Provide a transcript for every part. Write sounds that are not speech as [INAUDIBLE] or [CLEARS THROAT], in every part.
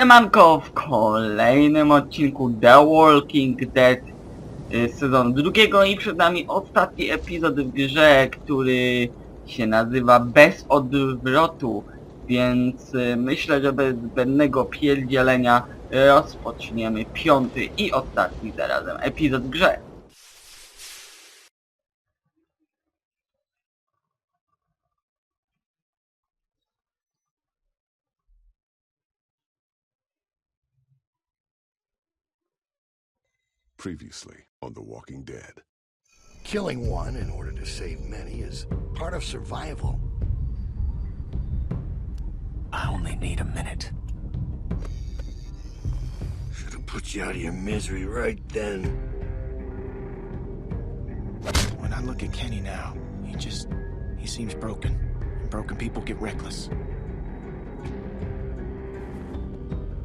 Siemanko w kolejnym odcinku The Walking Dead y, z sezonu drugiego i przed nami ostatni epizod w grze, który się nazywa Bez Odwrotu, więc y, myślę, że bez zbędnego pierdzielenia rozpoczniemy piąty i ostatni zarazem epizod w grze. Previously on The Walking Dead. Killing one in order to save many is part of survival. I only need a minute. Should have put you out of your misery right then. When I look at Kenny now, he just. he seems broken. And broken people get reckless.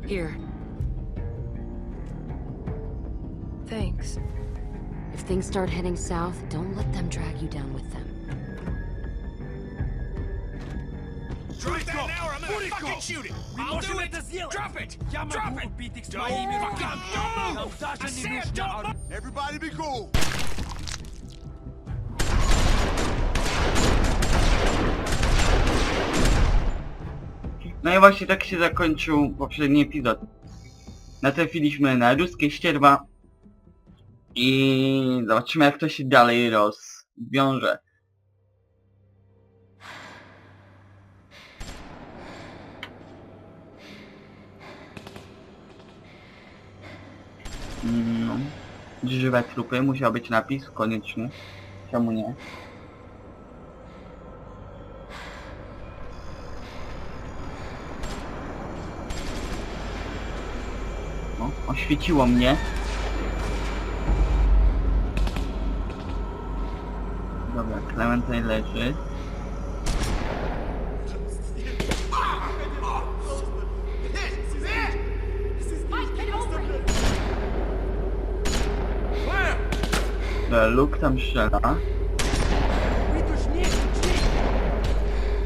Here. Thanks. If things start heading south, don't let them drag you down with them. Drop that now or I'm gonna fucking shoot it! I'll do it! Drop it! Drop it! Don't fucking don't move! I said don't move! Everybody be cool! No i właśnie tak się zakończył poprzedni epizod. Natrafiliśmy na ruskie ścierwa i zobaczymy jak to się dalej rozwiąże. No. Żywe trupy, musiał być napis koniecznie. Czemu nie? No, oświeciło mnie. Clementine leży. Dobra, Luke tam strzela.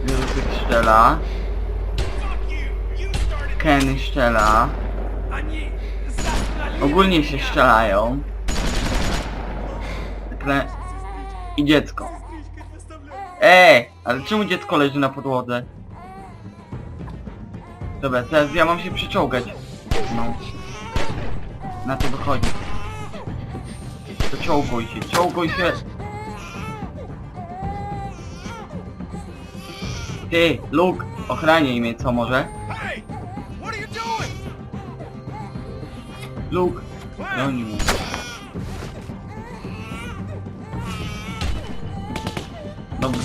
Wirusyk strzela. Kenny strzela. Ogólnie się strzelają. Kle... I dziecko. Ej, ale czemu dziecko leży na podłodze? Dobra, teraz ja mam się przyczołgać. No. Na to wychodzi. To czołguj się, czołguj się. Ty, Luke, ochraniaj mnie co może? Luke, broni mnie.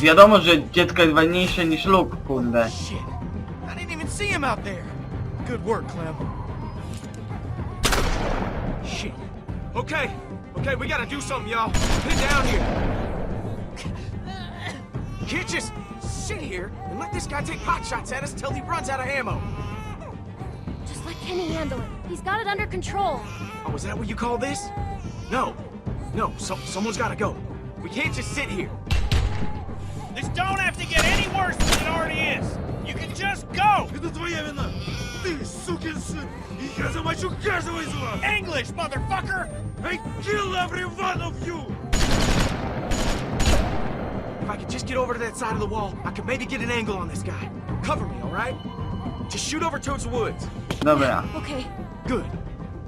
Wiadomo, że dziecko jest ważniejsze niż Luke, kurde. Oh, shit! I didn't even see him out there! Good work, Clem. Shit. Okay, okay, we gotta do something, y'all. Get down here. Can't just sit here and let this guy take pot shots at us till he runs out of ammo. Just let Kenny handle it. He's got it under control. Oh, is that what you call this? No. No, so, someone's gotta go. We can't just sit here. This don't have to get any worse than it already is. You can just go! Это твоя вина! Ты сукин сын! И я замочу каждого из вас! English, motherfucker! I kill every one of you! If I could just get over to that side of the wall, I could maybe get an angle on this guy. Cover me, alright? Just shoot over towards the woods. Dobra, Okay, Good.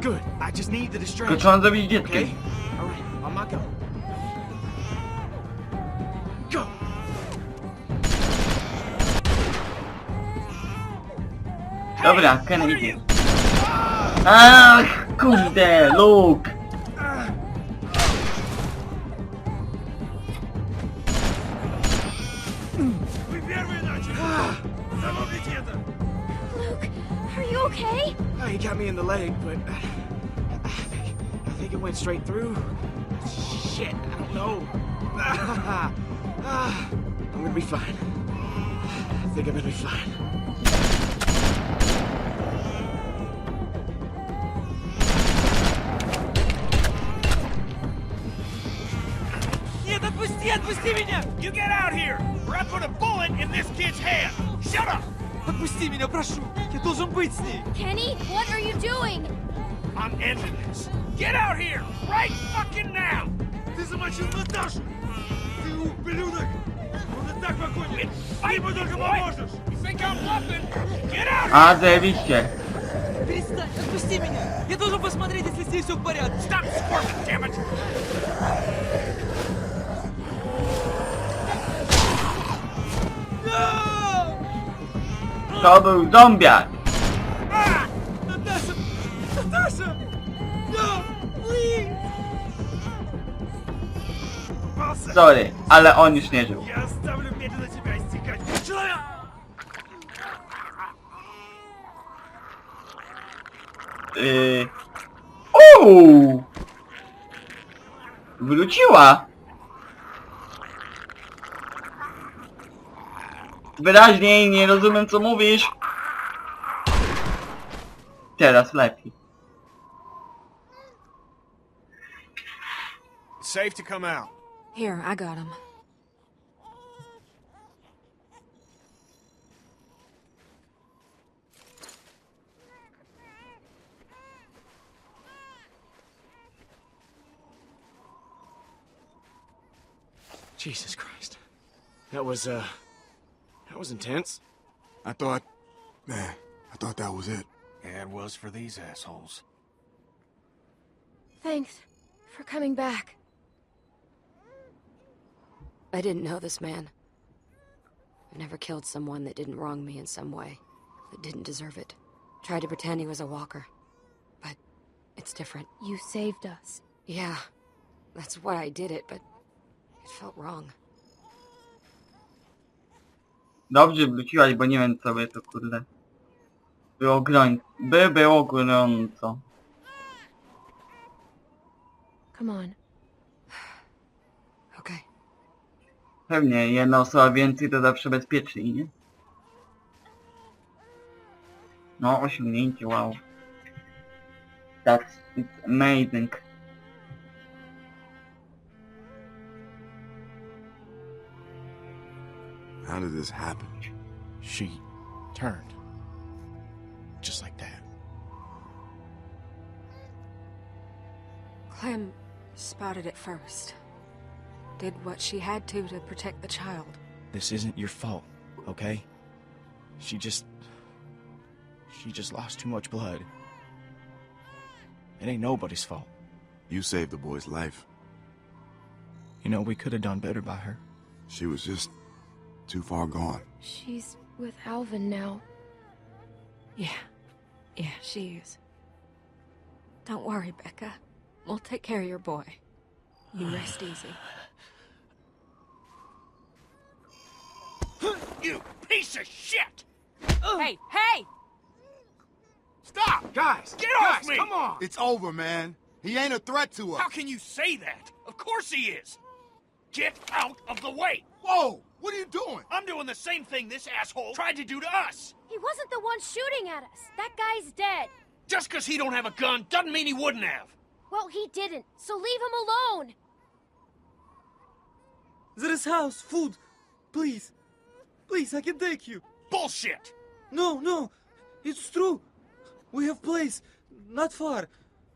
Good. I just need the tylko distraction. co on zrobić z Okay? dzieckiem? Alright, on my go. Dobra, Hey, Ken what are idzie. you? Ach, kurde, Luke! Вы первые начали! Замолвите это! Luke, are you okay? Oh, he got me in the leg, but I think, I think it went straight through. Shit, I don't know. [LAUGHS] Ah, I'm gonna be fine. I think I'm gonna be fine. Отпусти, меня! You get out here, or I put a bullet in this kid's head! Shut up! Отпусти меня, прошу! Я должен быть с ней! Kenny, what are you doing? I'm ending this. Get out here right fucking now. Ты замочил Наташу! Ты ублюдок! Он и так погонит! Ты ему только поможешь! You think I'm bluffing? Get out! A, zajebiście. Перестань! Отпусти меня! Я должен посмотреть, если с ней все в порядке! Stop squirming, damn it! To był zombiak. Ah! Наташа! Наташа! No! Please! Попался! Sorry, ale on już nie żył. Я оставлю медленно тебя истекать! Человек! Yy... Uuu! Wróciła! Wyraźniej, nie rozumiem co mówisz. Teraz lepiej. It's safe to come out. Here, I got him. Jesus Christ. That was, uh... That was intense. I thought... Man, I thought that was it. Yeah, it was for these assholes. Thanks for coming back. I didn't know this man. I've never killed someone that didn't wrong me in some way, that didn't deserve it. Tried to pretend he was a walker. But it's different. You saved us. Yeah, that's why I did it, but it felt wrong. Dobrze wróciłaś, bo nie wiem co by to kurde. Było groń... By było gorąco. Come on. [SIGHS] Okay. Pewnie jedna osoba więcej to zawsze bezpieczniej, nie? No, osiągnięcie, wow. That's it's amazing. How did this happen? She turned. Just like that. Clem spotted it first. Did what she had to to protect the child. This isn't your fault, okay? She just. She just lost too much blood. It ain't nobody's fault. You saved the boy's life. You know, we could have done better by her. She was just too far gone. She's with Alvin now. Yeah. Yeah, she is. Don't worry, Becca. We'll take care of your boy. You rest [SIGHS] easy. [SIGHS] You piece of shit! Hey, hey! Stop! Guys! Get off me! Come on! It's over, man. He ain't a threat to us. How can you say that? Of course he is! Get out of the way! Whoa! What are you doing? I'm doing the same thing this asshole tried to do to us! He wasn't the one shooting at us. That guy's dead. Just because he don't have a gun doesn't mean he wouldn't have! Well, he didn't, so leave him alone. There is house, food. Please. Please, I can take you. Bullshit! No, no. It's true. We have place. Not far.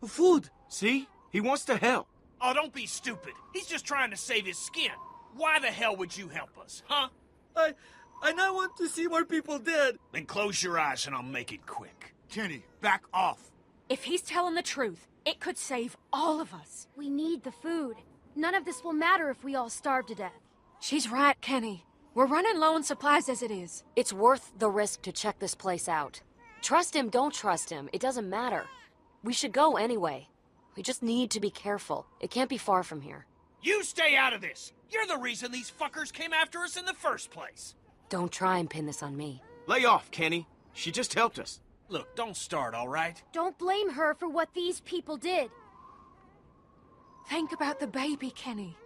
Food. See? He wants to help. Oh, don't be stupid. He's just trying to save his skin. Why the hell would you help us, huh? I... I not want to see more people dead. Then close your eyes and I'll make it quick. Kenny, back off. If he's telling the truth, it could save all of us. We need the food. None of this will matter if we all starve to death. She's right, Kenny. We're running low on supplies as it is. It's worth the risk to check this place out. Trust him, don't trust him. It doesn't matter. We should go anyway. We just need to be careful. It can't be far from here. You stay out of this! You're the reason these fuckers came after us in the first place! Don't try and pin this on me. Lay off, Kenny. She just helped us. Look, don't start, all right? Don't blame her for what these people did. Think about the baby, Kenny.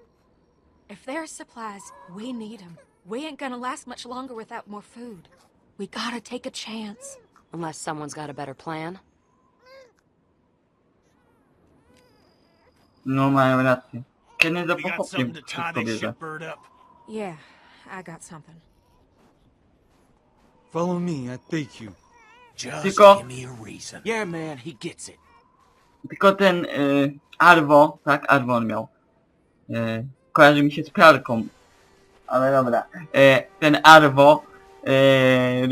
If there's supplies, we need them. We ain't gonna last much longer without more food. We gotta take a chance. Unless someone's got a better plan. No mają rację. We za tie wszystko bierze. Yeah, I got something. Follow me, I take you. Just Tylko- give me a reason. Yeah, man, he gets it. Tylko ten y, Arwo, tak? Arwo on miał. Y, kojarzy mi się z pralką. Ale dobra. Y, ten Arwo,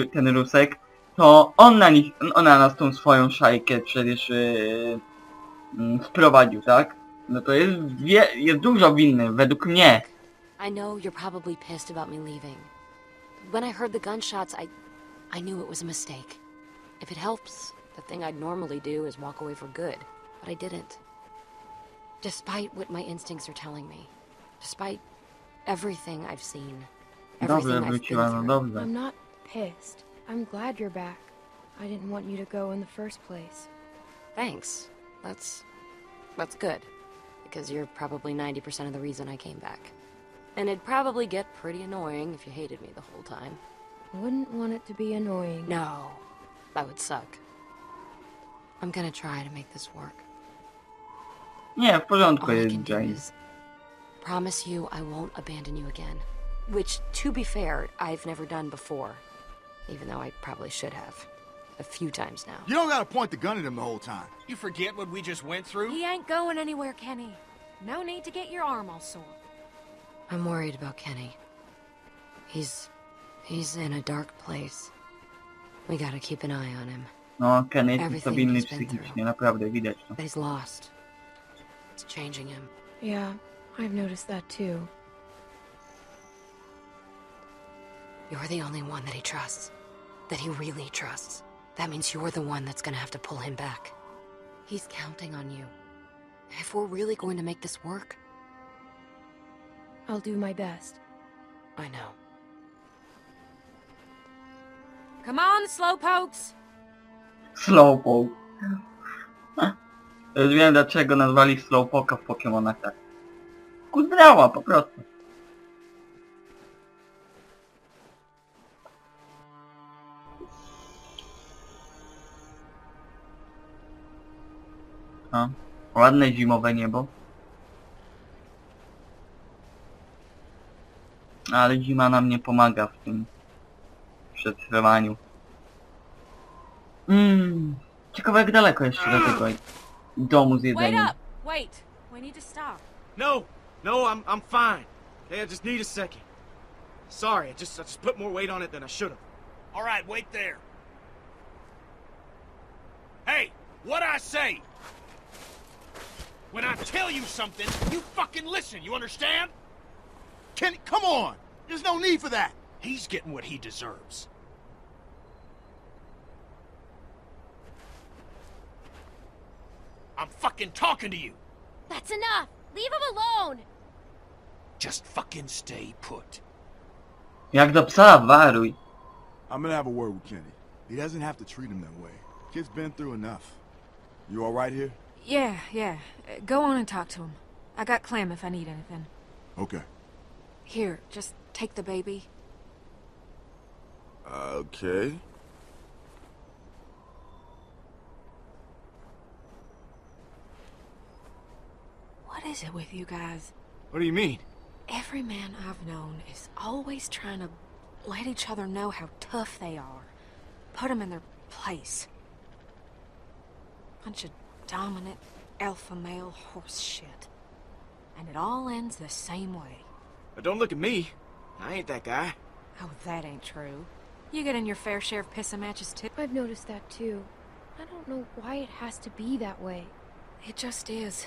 y, ten Rusek, to on na nich, on na nas tą swoją szajkę przecież y, mm, wprowadził, tak? No to jest, wie, jest dużo winny, według mnie. I know you're probably pissed about me leaving. When I heard the gunshots, I... I knew it was a mistake. If it helps, the thing I'd normally do is walk away for good. But I didn't. Despite what my instincts are telling me. Despite everything I've seen. Dobrze Everything I've been wróciła, no through. dobrze. I'm not pissed. I'm glad you're back. I didn't want you to go in the first place. Thanks. That's... That's good. Because you're probably 90% of the reason I came back. And it'd probably get pretty annoying if you hated me the whole time. Wouldn't want it to be annoying. No, that would suck. I'm gonna try to make this work. Nie, w porządku All I jest can do is promise you I won't abandon you again. Which, to be fair, I've never done before. Even though I probably should have. A few times now. You don't gotta point the gun at him the whole time. You forget what we just went through? He ain't going anywhere, Kenny. No need to get your arm all sore. I'm worried about Kenny. He's. he's in a dark place. We gotta keep an eye on him. No, Kenny jest Everything stabilny he's been psychicznie, naprawdę widać to. But he's lost. It's changing him. Yeah, I've noticed that too. You're the only one that he trusts. That he really trusts. That means you're the one that's gonna have to pull him back. He's counting on you. If we're really going to make this work, I'll do my best. I know. Come on, slowpokes! Slowpoke. Już wiem dlaczego nazwali Slowpoke'a w Pokémonach tak. Kudniała po prostu. A, ładne zimowe niebo. Ale zima nam nie pomaga w tym przetrwaniu. Mmm, ciekawe jak daleko jeszcze do tego domu z Wait jedzeniem. up! Wait! We need to stop. No, no, I'm I'm fine. Okay, I just need a second. Sorry, I just I just put more weight on it than I should have. All right, wait there. Hey, what I say? When I tell you something, you fucking listen, you understand? Kenny, come on! There's no need for that! He's getting what he deserves. I'm fucking talking to you. That's enough! Leave him alone! Just fucking stay put. Jak do psa, waruj. I'm gonna have a word with Kenny. He doesn't have to treat him that way. Kid's been through enough. You alright here? Yeah, yeah. Go on and talk to him. I got Clem if I need anything. Okay. Here, just take the baby. Okay. What is it with you guys? What do you mean? Every man I've known is always trying to let each other know how tough they are. Put them in their place. Bunch of dominant alpha male horse shit. And it all ends the same way. But don't look at me. I ain't that guy. Oh, that ain't true. You get in your fair share of pissing matches too. I've noticed that too. I don't know why it has to be that way. It just is.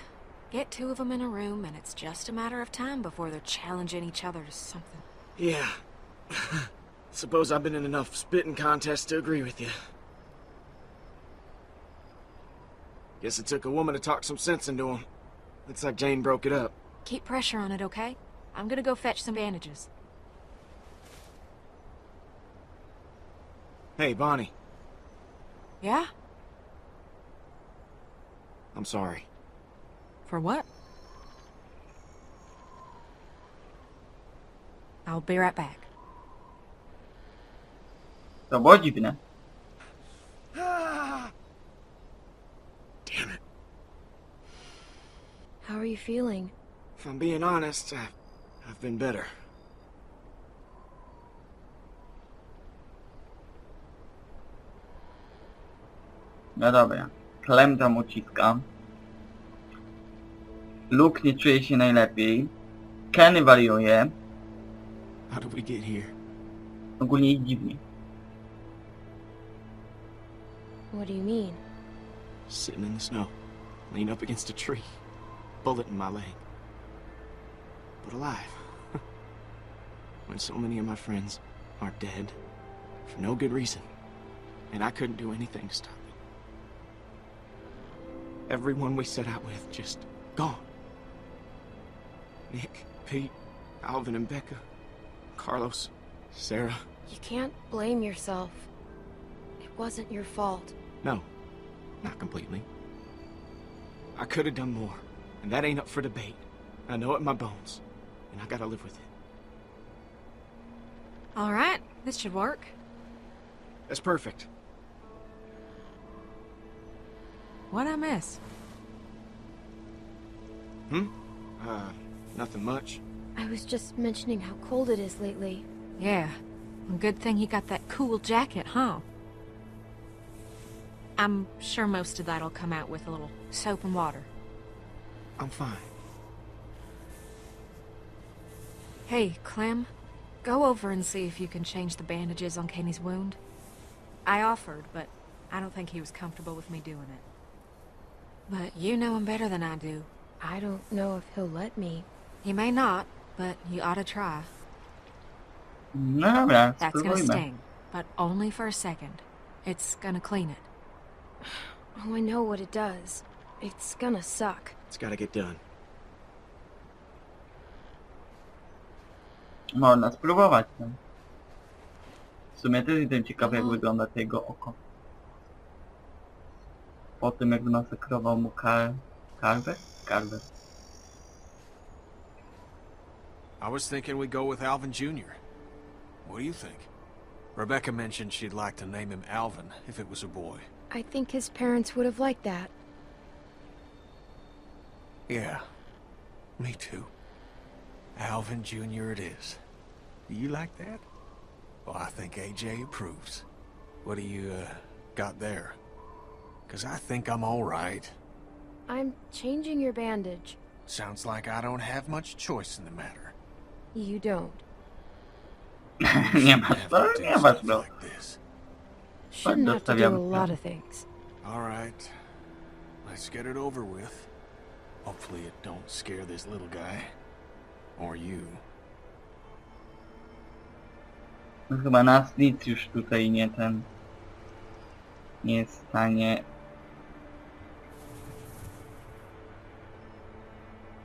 Get two of them in a room, and it's just a matter of time before they're challenging each other to something. Yeah. [LAUGHS] Suppose I've been in enough spitting contests to agree with you. Guess it took a woman to talk some sense into him. Looks like Jane broke it up. Keep pressure on it, okay? I'm gonna go fetch some bandages. Hey, Bonnie. Yeah? I'm sorry. For what? I'll be right back. To było dziwne. Damn it. How are you feeling? If I'm being honest, I, I've been better. No dobra. Klem tam uciska. Luke nie czuje się najlepiej. Kenny wariuje. How did we get here? Ogólnie jest dziwnie. What do you mean? Sitting in the snow, leaned up against a tree, bullet in my leg. But alive. [LAUGHS] when so many of my friends are dead for no good reason, and I couldn't do anything to stop it. Everyone we set out with just gone. Nick, Pete, Alvin and Becca, Carlos, Sarah. You can't blame yourself. It wasn't your fault. No, not completely. I could have done more, and that ain't up for debate. I know it in my bones, and I gotta live with it. All right, this should work. That's perfect. What'd I miss? Hmm? Uh, nothing much. I was just mentioning how cold it is lately. Yeah. Well, Good thing he got that cool jacket, huh? I'm sure most of that'll come out with a little soap and water. I'm fine. Hey, Clem, go over and see if you can change the bandages on Kenny's wound. I offered, but I don't think he was comfortable with me doing it. But you know him better than I do. I don't know if he'll let me. He may not, but you ought to try. No dobra, That's gonna sting, but only for a second. It's gonna clean it. [SIGHS] Oh, I know what it does. It's gonna suck. It's gotta get done. Można spróbować. No. W sumie też jestem ciekawy jak Mhm. wygląda to jego oko. Po tym jak masakrował mu Kar... Carver? Carver. I was thinking we go with Alvin Jr. What do you think? Rebecca mentioned she'd like to name him Alvin if it was a boy. I think his parents would have liked that. Yeah, me too. Alvin Jr. it is. Do you like that? Well, I think AJ approves. What do you, uh, got there? Because I think I'm all right. I'm changing your bandage. Sounds like I don't have much choice in the matter. You don't. nie masz co? Nie masz no. Like this. Shouldn't have to do a lot of things. All right, let's get it over with. Hopefully it don't scare this little guy. Or you. No Chyba nas nic już tutaj nie ten... Nie jest w stanie...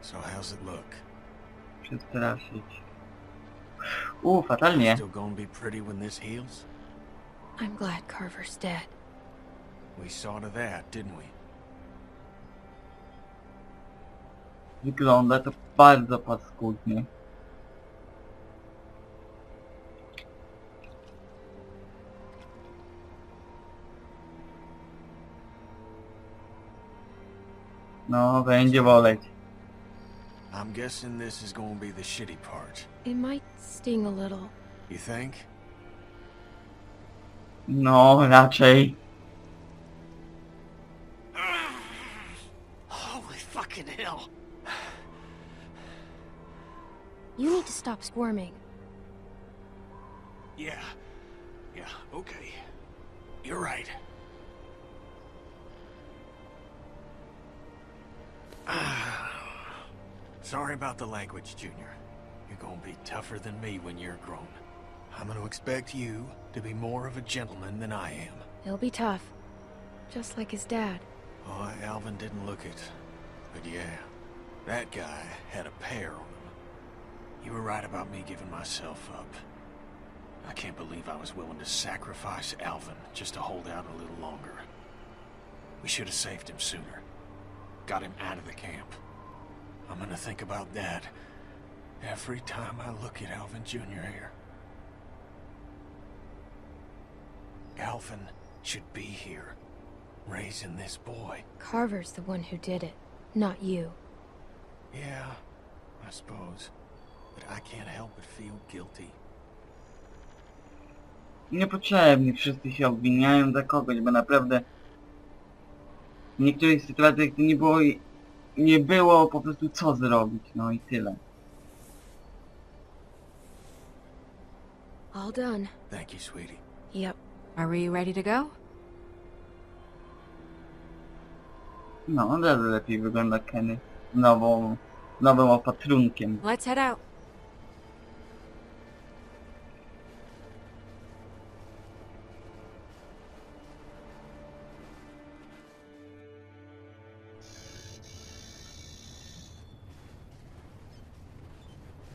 So how's it look? przestraszyć. U, fatalnie. Still gonna be pretty when this heals? I'm glad Carver's dead. We saw to that, didn't we? Wygląda to bardzo paskudnie. No, będzie woleć. I'm guessing this is gonna be the shitty part. It might sting a little. You think? No, raczej. [SIGHS] Holy fucking hell! You need to stop squirming. Yeah. Yeah, okay. You're right. [SIGHS] Sorry about the language, Junior. You're gonna be tougher than me when you're grown. I'm gonna expect you to be more of a gentleman than I am. He'll be tough. Just like his dad. Oh, Alvin didn't look it. But yeah, that guy had a pair on him. You were right about me giving myself up. I can't believe I was willing to sacrifice Alvin just to hold out a little longer. We should have saved him sooner. Got him out of the camp. I'm gonna think about that every time I look at Alvin Jr. here. Alvin should be here, raising this boy. Carver's the one who did it, not you. Yeah, I suppose. But I can't help but feel guilty. Niepotrzebnie wszyscy się obwiniają za kogoś, bo naprawdę W niektórych sytuacjach to nie było, nie było po prostu co zrobić, no i tyle. All done. Thank you, sweetie. Yep. Are we ready to go? No, od razu lepiej wygląda Kenny nową, nowym opatrunkiem. Let's head out.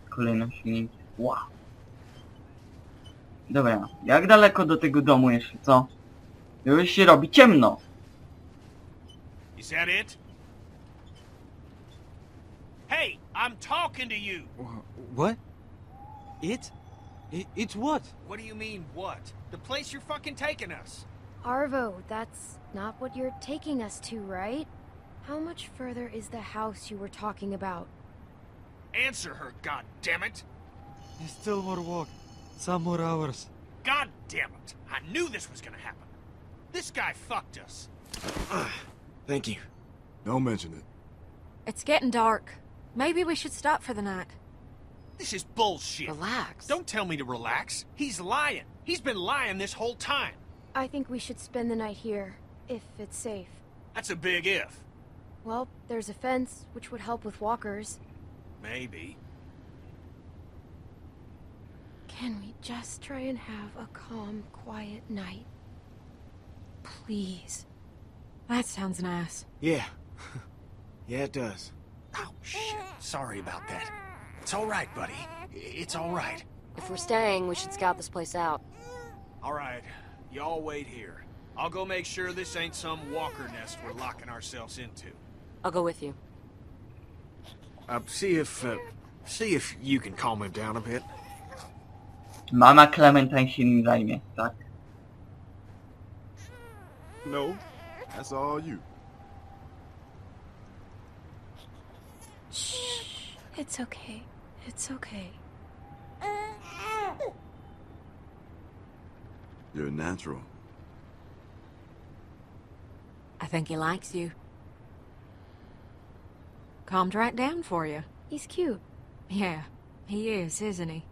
Kolejne silniki. Wow. Dobra, jak daleko do tego domu jeszcze, co? Już się robi ciemno. Is that it? I'm talking to you. What? It? I- It's what? What do you mean, what? The place you're fucking taking us. Arvo, that's not what you're taking us to, right? How much further is the house you were talking about? Answer her, god damn it! There's still more walk. Some more hours. God damn it! I knew this was gonna happen. This guy fucked us. Thank you. Don't mention it. It's getting dark. Maybe we should stop for the night. This is bullshit. Relax. Don't tell me to relax. He's lying. He's been lying this whole time. I think we should spend the night here, if it's safe. That's a big if. Well, there's a fence, which would help with walkers. Maybe. Can we just try and have a calm, quiet night? Please. That sounds nice. Yeah. [LAUGHS] yeah, it does. Oh, shit. Sorry about that. It's all right, buddy. It's all right. If we're staying, we should scout this place out. All right. Y'all wait here. I'll go make sure this ain't some walker nest we're locking ourselves into. I'll go with you. Uh, see if, uh, see if you can calm him down a bit. Mama Clementine się nim zajmie, tak? No, that's all you. Shh. It's okay. It's okay. You're a natural. I think he likes you. Calmed right down for you. He's cute. Yeah, he is, isn't he?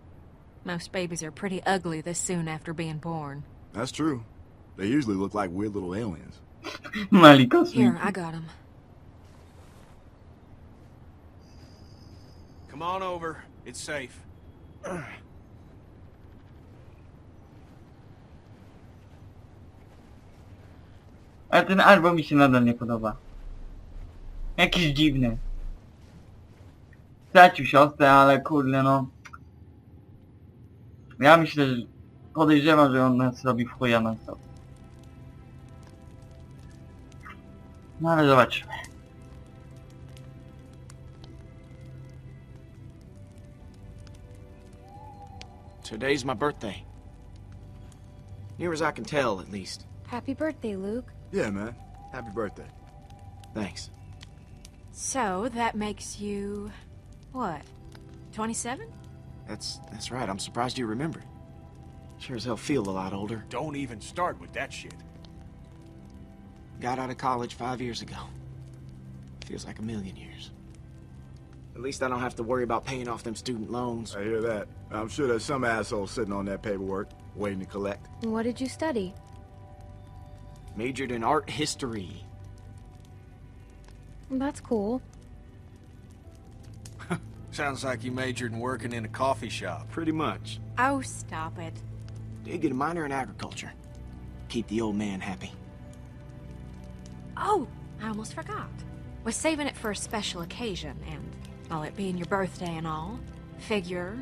Most babies are pretty ugly this soon after being born. That's true. They usually look like weird little aliens. [LAUGHS] Mali. Here, I got him. Come on over. It's safe. Ale ten album mi się nadal nie podoba. Jakiś dziwny. Stracił siostrę, ale kurde no... Ja myślę, że... Podejrzewam, że on nas robi w chuja na stop. No ale zobaczymy. Today's my birthday. Near as I can tell, at least. Happy birthday, Luke. Yeah, man. Happy birthday. Thanks. So, that makes you... what? 27? That's that's right. I'm surprised you remembered. Sure as hell feel a lot older. Don't even start with that shit. Got out of college five years ago. Feels like a million years. At least I don't have to worry about paying off them student loans. I hear that. I'm sure there's some asshole sitting on that paperwork, waiting to collect. What did you study? Majored in art history. That's cool. [LAUGHS] Sounds like you majored in working in a coffee shop. Pretty much. Oh, stop it. Did get a minor in agriculture. Keep the old man happy. Oh, I almost forgot. Was saving it for a special occasion, and all it being your birthday and all, figure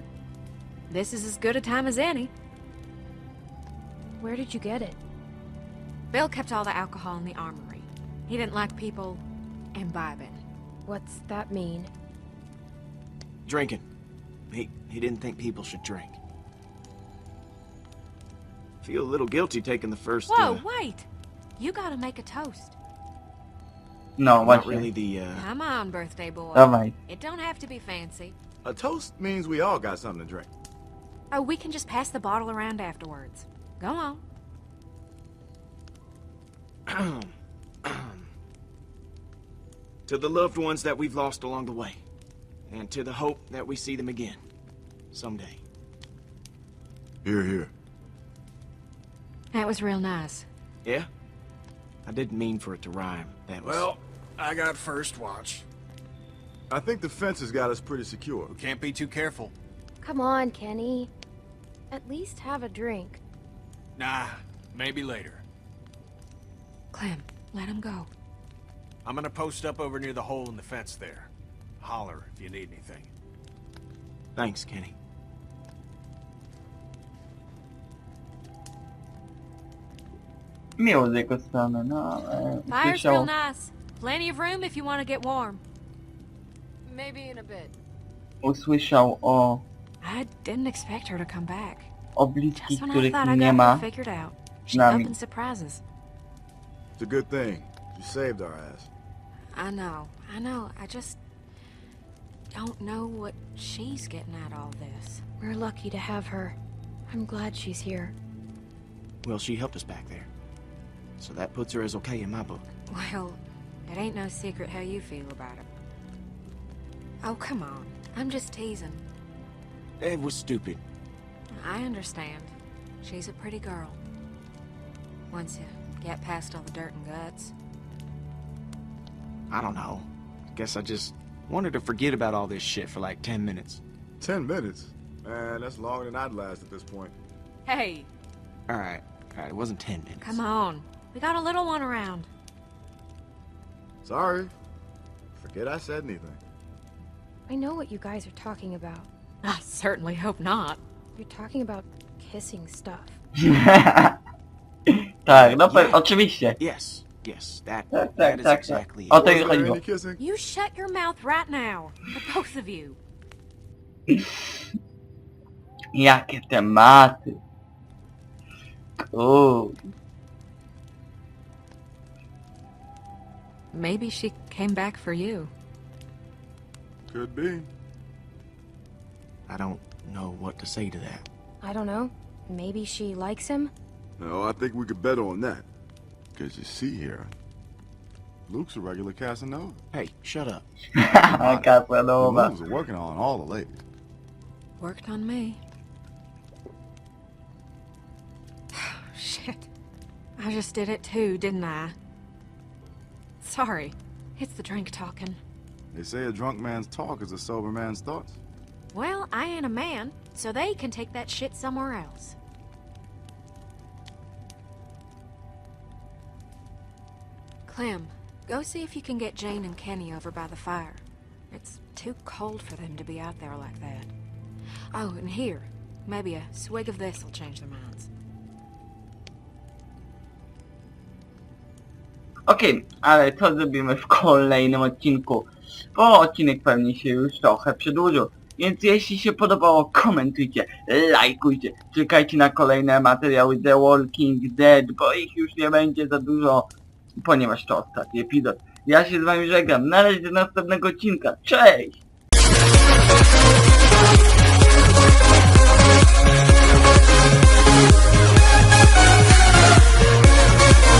this is as good a time as any. Where did you get it? Bill kept all the alcohol in the armory. He didn't like people imbibing. What's that mean? Drinking. He he didn't think people should drink. Feel a little guilty taking the first. Whoa, uh, wait! You gotta make a toast. No, not właśnie. really the. Uh, Come on, birthday boy. Dawaj. It don't have to be fancy. A toast means we all got something to drink. Oh, we can just pass the bottle around afterwards. Go on. [CLEARS THROAT] to the loved ones that we've lost along the way, and to the hope that we see them again. Someday. Here, here. That was real nice. Yeah? I didn't mean for it to rhyme. That was... Well, I got first watch. I think the fence has got us pretty secure. We can't be too careful. Come on, Kenny. At least have a drink. Nah, maybe later. Clem, let him go. I'm gonna post up over near the hole in the fence there. Holler if you need anything. Thanks, Kenny. Miło z jego strony, no Fire's real nice. Plenty of room if you want to get warm. Maybe in a bit. usłyszał o, I didn't expect her to come back. o Just bliskich, when I których thought I nie got ma. her figured out, she nami. up and surprises. It's a good thing. You saved our ass. I know, I know. I just don't know what she's getting at all this. We're lucky to have her. I'm glad she's here. Well, she helped us back there. So that puts her as okay in my book. Well, it ain't no secret how you feel about it. Oh, come on. I'm just teasing. It was stupid. I understand. She's a pretty girl. Once you get past all the dirt and guts. I don't know. Guess I just wanted to forget about all this shit for like 10 minutes. Ten minutes? Man, that's longer than I'd last at this point. Hey, Alright, alright, it wasn't 10 minutes. come on. We got a little one around. Sorry. Forget I said anything. I know what you guys are talking about. I certainly hope not. You're talking about kissing stuff. [LAUGHS] tak, no pe- Yeah. oczywiście. Yes, yes, that, Tak, that tak, is tak, tak. exactly O it. to Was there chodziło. any kissing? You shut your mouth right now. The both of you. [LAUGHS] Jakie tematy. Uuu. Maybe she came back for you. Could be. I don't know what to say to that. I don't know. Maybe she likes him? No, I think we could bet on that. Because you see here, Luke's a regular Casanova. Hey, shut up. [LAUGHS] The Casanova. moves are working on all the ladies. Worked on me. [SIGHS] Shit. I just did it too, didn't I? Sorry. It's the drink talking. They say a drunk man's talk is a sober man's thoughts. Well, I ain't a man, so they can take that shit somewhere else. Clem, go see if you can get Jane and Kenny over by the fire. It's too cold for them to be out there like that. Oh, and here, maybe a swig of this will change their minds. Okej, ale co zrobimy w kolejnym odcinku? Bo odcinek pewnie się już trochę przedłużył. Więc jeśli się podobało, komentujcie, lajkujcie, czekajcie na kolejne materiały The Walking Dead, bo ich już nie będzie za dużo, ponieważ to ostatni epizod. Ja się z wami żegnam, na razie do następnego odcinka, cześć!